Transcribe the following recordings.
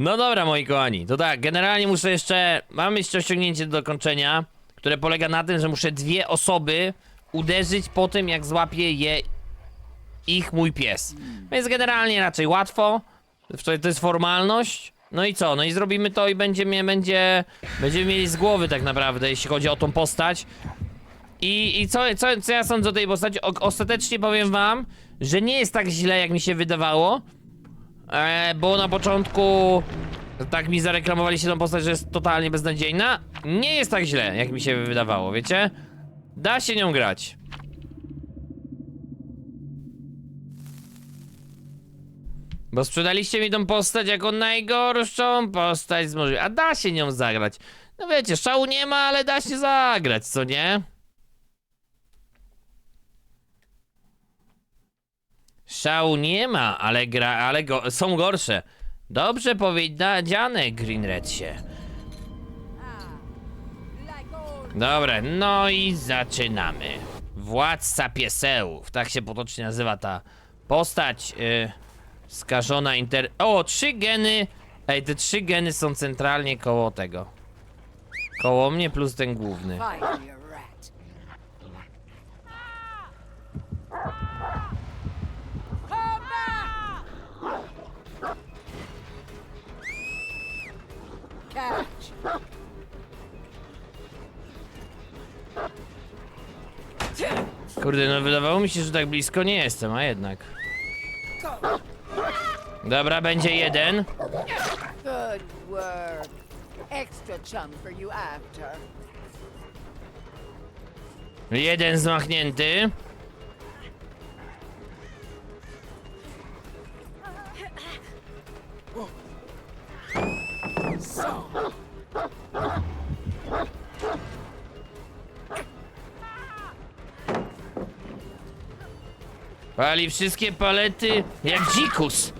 No dobra, moi kochani, to tak, generalnie muszę jeszcze, mam jeszcze osiągnięcie do dokończenia, które polega na tym, że muszę dwie osoby uderzyć po tym, jak złapie je ich mój pies. Więc generalnie raczej łatwo, to jest formalność. No i co, no i zrobimy to i będzie, mnie- będzie, będziemy mieli z głowy tak naprawdę, jeśli chodzi o tą postać. I, i co, co, co ja sądzę o tej postaci? O, ostatecznie powiem wam, że nie jest tak źle, jak mi się wydawało. E, bo na początku tak mi zareklamowali się tą postać, że jest totalnie beznadziejna. Nie jest tak źle, jak mi się wydawało, wiecie? Da się nią grać. Bo sprzedaliście mi tą postać jako najgorszą postać z możliwych. A da się nią zagrać. No wiecie, szału nie ma, ale da się zagrać, co nie? Szału nie ma, ale gra, ale go, są gorsze. Dobrze powiedziane, Greenredsie. Dobra, no i zaczynamy. Władca piesełów, tak się potocznie nazywa ta postać. Y, skażona inter... O, trzy geny. Ej, te trzy geny są centralnie koło tego. Koło mnie plus ten główny. Kurde, no wydawało mi się, że tak blisko nie jestem, a jednak. Dobra, będzie jeden. Good work. Extra chum for you after. Jeden zmachnięty. Pali wszystkie palety jak dzikus.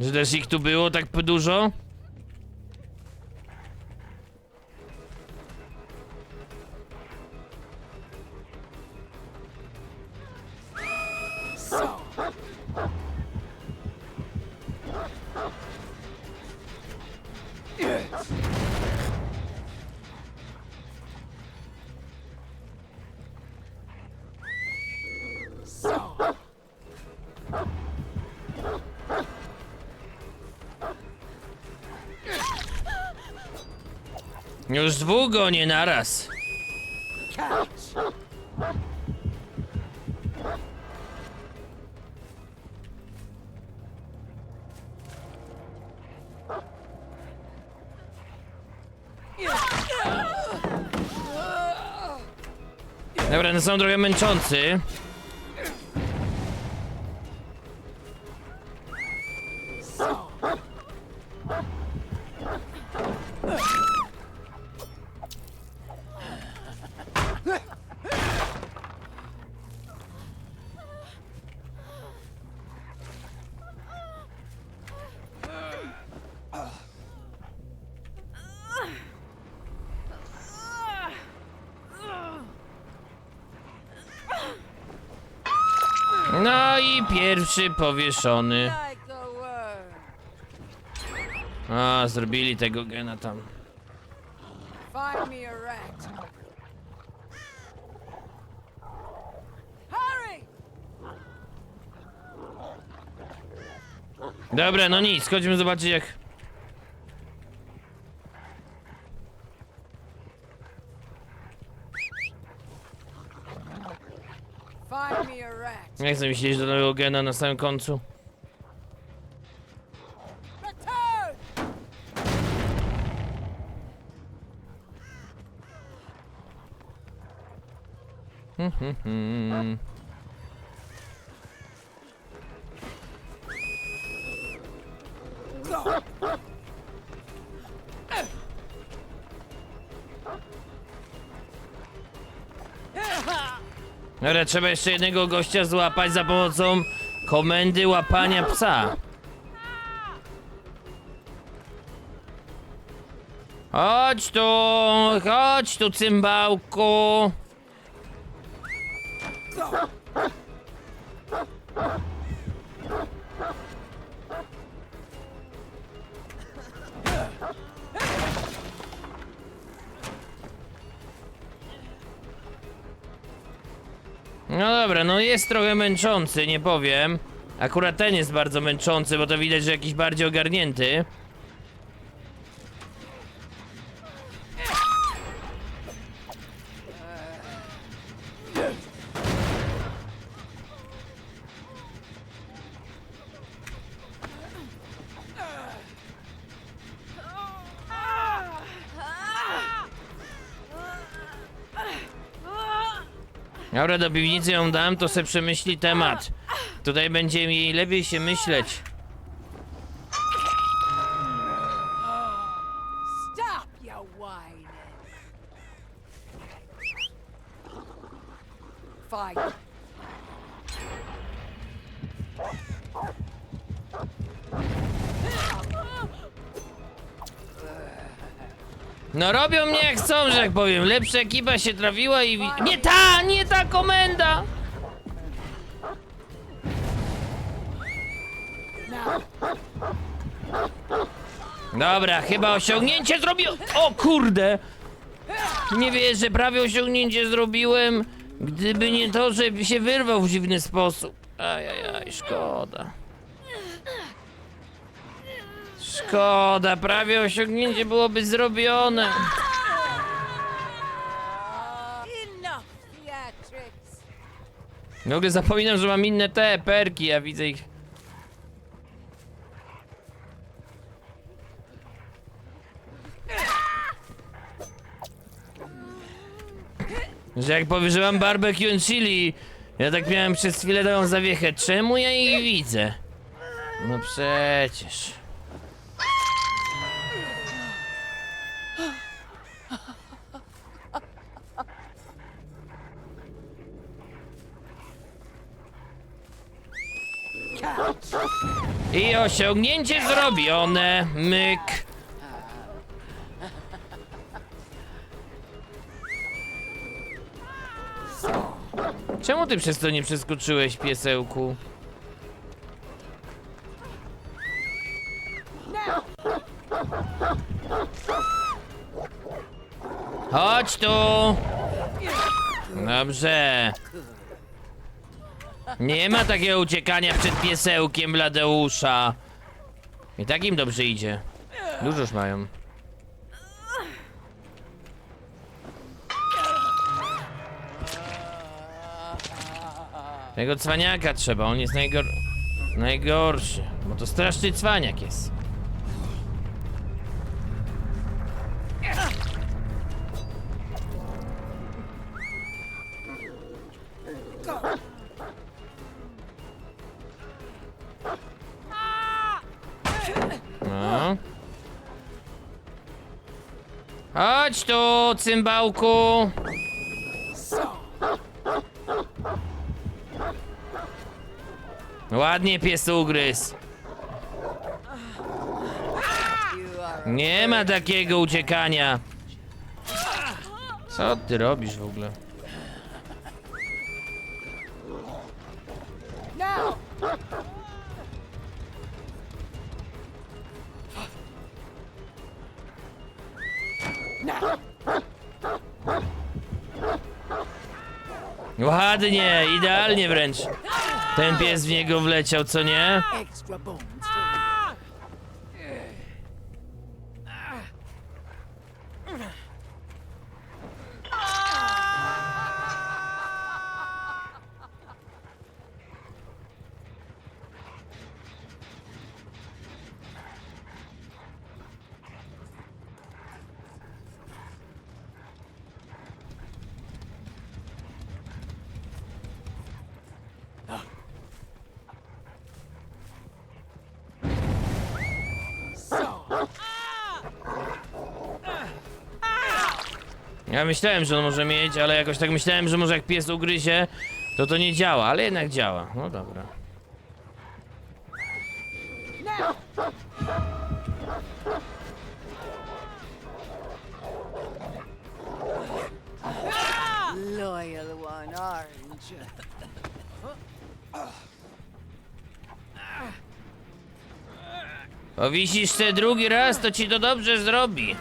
Że też ich tu było tak dużo? Już długo nie naraz. Dobra, no są trochę męczący. No i pierwszy powieszony. A, zrobili tego gena tam. Dobra, no nic, chodźmy zobaczyć jak... Jak chcę myśleć do nowego gena na samym końcu. Hmm. Dobra, trzeba jeszcze jednego gościa złapać za pomocą komendy łapania psa. Chodź tu, chodź tu, cymbałku. No dobra, no jest trochę męczący, nie powiem. Akurat ten jest bardzo męczący, bo to widać, że jakiś bardziej ogarnięty. Dobra, do piwnicy ją dam, to se przemyśli temat. Tutaj będzie jej lepiej się myśleć. No robią mnie jak chcą, że jak powiem. Lepsza ekipa się trafiła i... Nie ta, nie ta komenda! Dobra, chyba osiągnięcie zrobiłem. O kurde! Nie wierzę, prawie osiągnięcie zrobiłem. Gdyby nie to, że się wyrwał w dziwny sposób. Ajajaj, szkoda. Szkoda, prawie osiągnięcie byłoby zrobione. W ogóle zapominam, że mam inne te perki, ja widzę ich. Że jak powyżyłam barbecue and chili, ja tak miałem przez chwilę taką zawiechę. Czemu ja ich widzę? No przecież. I osiągnięcie zrobione. Myk. Czemu ty przez to nie przeskoczyłeś, piesełku? Chodź tu! Dobrze. Nie ma takiego uciekania przed piesełkiem Bladeusza. I tak im dobrze idzie. Dużoż mają. Tego cwaniaka trzeba, on jest najgor... najgorszy. Bo to straszny cwaniak jest. Cymbałku. Ładnie pies ugryzł. Nie ma takiego uciekania. Co ty robisz w ogóle? Ładnie, idealnie wręcz. Ten pies w niego wleciał, co nie? Ja myślałem, że on może mieć, ale jakoś tak myślałem, że może jak pies ugryzie, to to nie działa, ale jednak działa. No dobra. Loyal one, aren't you? Te drugi raz, to ci to dobrze zrobi.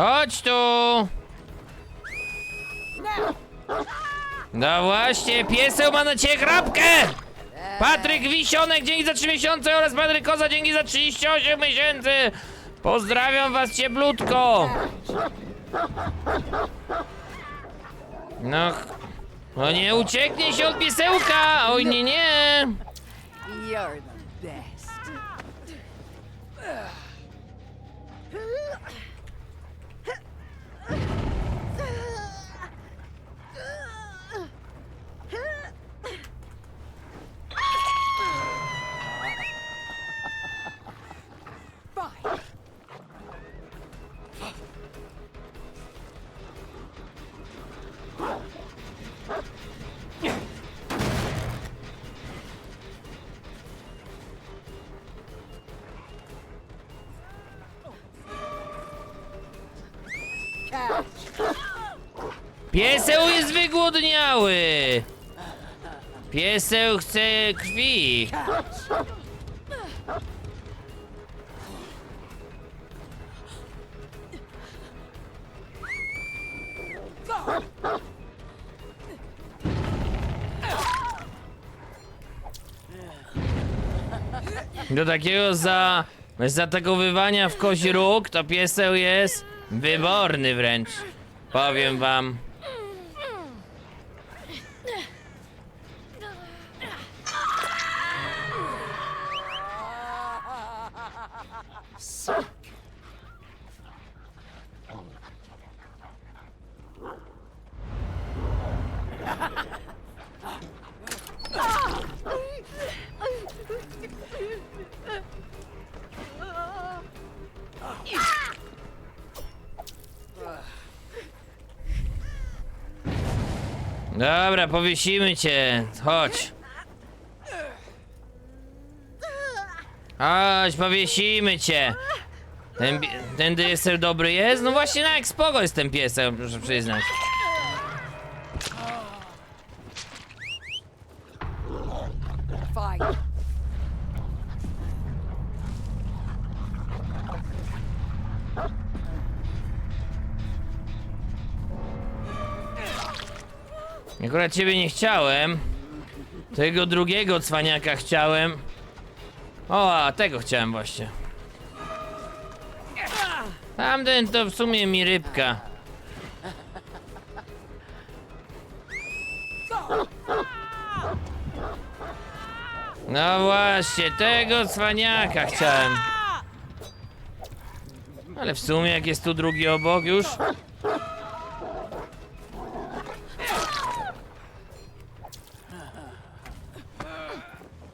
Chodź tu! No właśnie, pieseł ma na ciebie chrapkę! Patryk Wisionek, dzięki za 3 miesiące oraz Patryk Koza, dzięki za 38 miesięcy! Pozdrawiam was cieplutko! No, no nie ucieknie się od piesełka! Oj nie, nie! You're Pieseł jest wygłodniały! Pieseł chce krwi! Do takiego za... zaatakowywania w kozi róg to pieseł jest wyborny wręcz. Powiem wam. Dobra, powiesimy cię. Chodź. Chodź, powiesimy cię. Ten, ten deser dobry jest? No właśnie na jak spoko jest ten piesek, muszę przyznać. Akurat ciebie nie chciałem. Tego drugiego cwaniaka chciałem. O, a tego chciałem właśnie. Tamten to w sumie mi rybka. No właśnie, tego cwaniaka chciałem. Ale w sumie jak jest tu drugi obok już.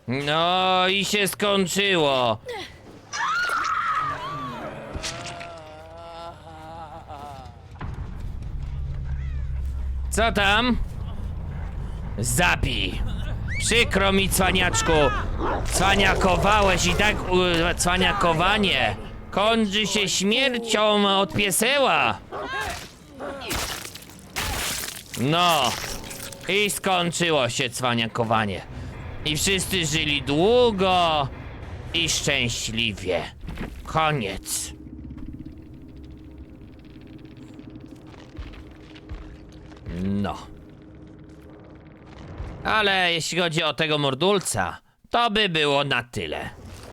No i się skończyło. Co tam? Zabij. Przykro mi, cwaniaczku. Cwaniakowałeś i tak u, cwaniakowanie kończy się śmiercią od pieseła. No. I skończyło się cwaniakowanie. I wszyscy żyli długo i szczęśliwie. Koniec. No. Ale jeśli chodzi o tego mordulca, to by było na tyle.